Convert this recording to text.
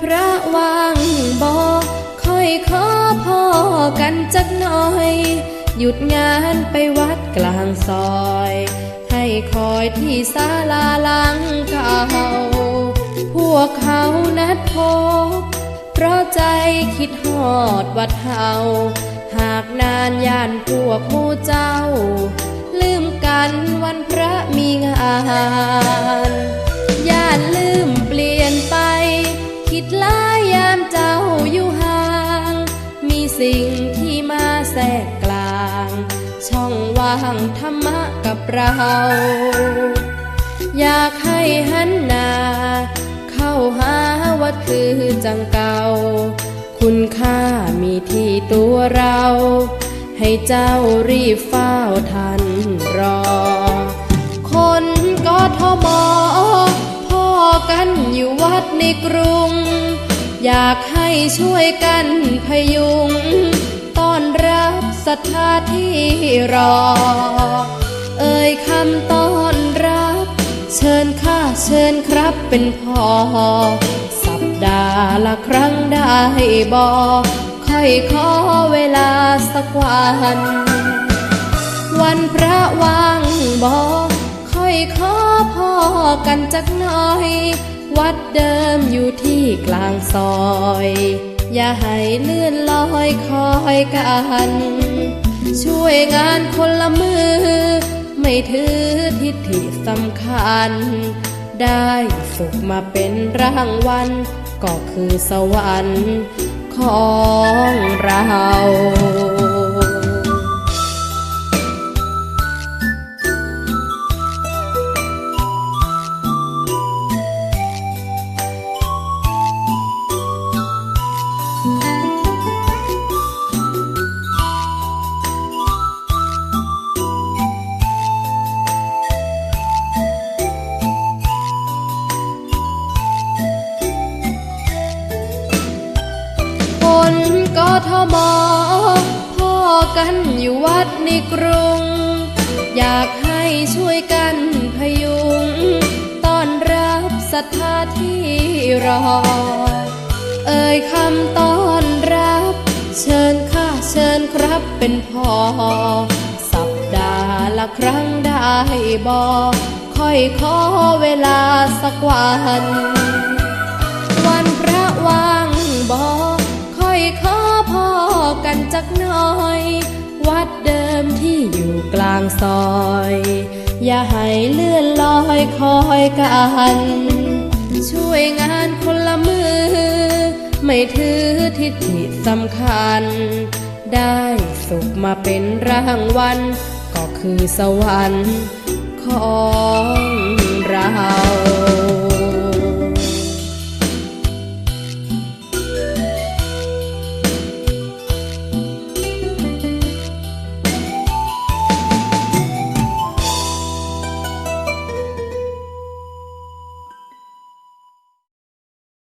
พระว่างบอกค่อยขอพ่อกันจักหน่อย หยุดงานไปวัดกลางซอย ให้คอยที่ศาลาหลังเก่าพวกเขานัดพบ เพราะใจคิดหอดวัดเฮาหากนานย่านพวกหมู่เจ้า ลืมกันวันพระมีงานย่านางธรรมะกับเรา อยากให้หันนา เข้าหาวัดคือจังเก่า คุณค่ามีที่ตัวเรา ให้เจ้ารีบเฝ้าทันรอ คนก็ทมพ่อกันอยู่วัดในกรุง อยากให้ช่วยกันพยุงต้อนรับศรัทธา รอ เอ่ยคำต้อนรับ เชิญข้าเชิญครับเป็นพ่อสัปดาห์ละครั้งได้บอกค่อยขอเวลาสักวัน วันพระว่างบอกค่อยขอพ่อกันจักหน่อย วัดเดิมอยู่ที่กลางซอย อย่าให้เลื่อนลอยคอยกัน ช่วยงานคนละมือ ไม่ถือทิฏฐิสำคัญ ได้สุขมาเป็นรางวัล ก็คือสวรรค์ของเรา ทมพ่อกันอยู่วัดในกรุง อยากให้ช่วยกันพยุงต้อนรับศรัทธาที่รอ เอ่ยคำต้อนรับ เชิญข้าเชิญครับเป็นพ่อสัปดาห์ละครั้งได้บอค่อยขอเวลาสักวันวัน พ่อกันจักหน่อย วัดเดิมที่อยู่กลางซอย อย่าให้เลื่อนลอยคอยกัน ช่วยงานคนละมือ ไม่ถือทิฏฐิสำคัญ ได้สุขมาเป็นรางวัล ก็คือสวรรค์ของเรา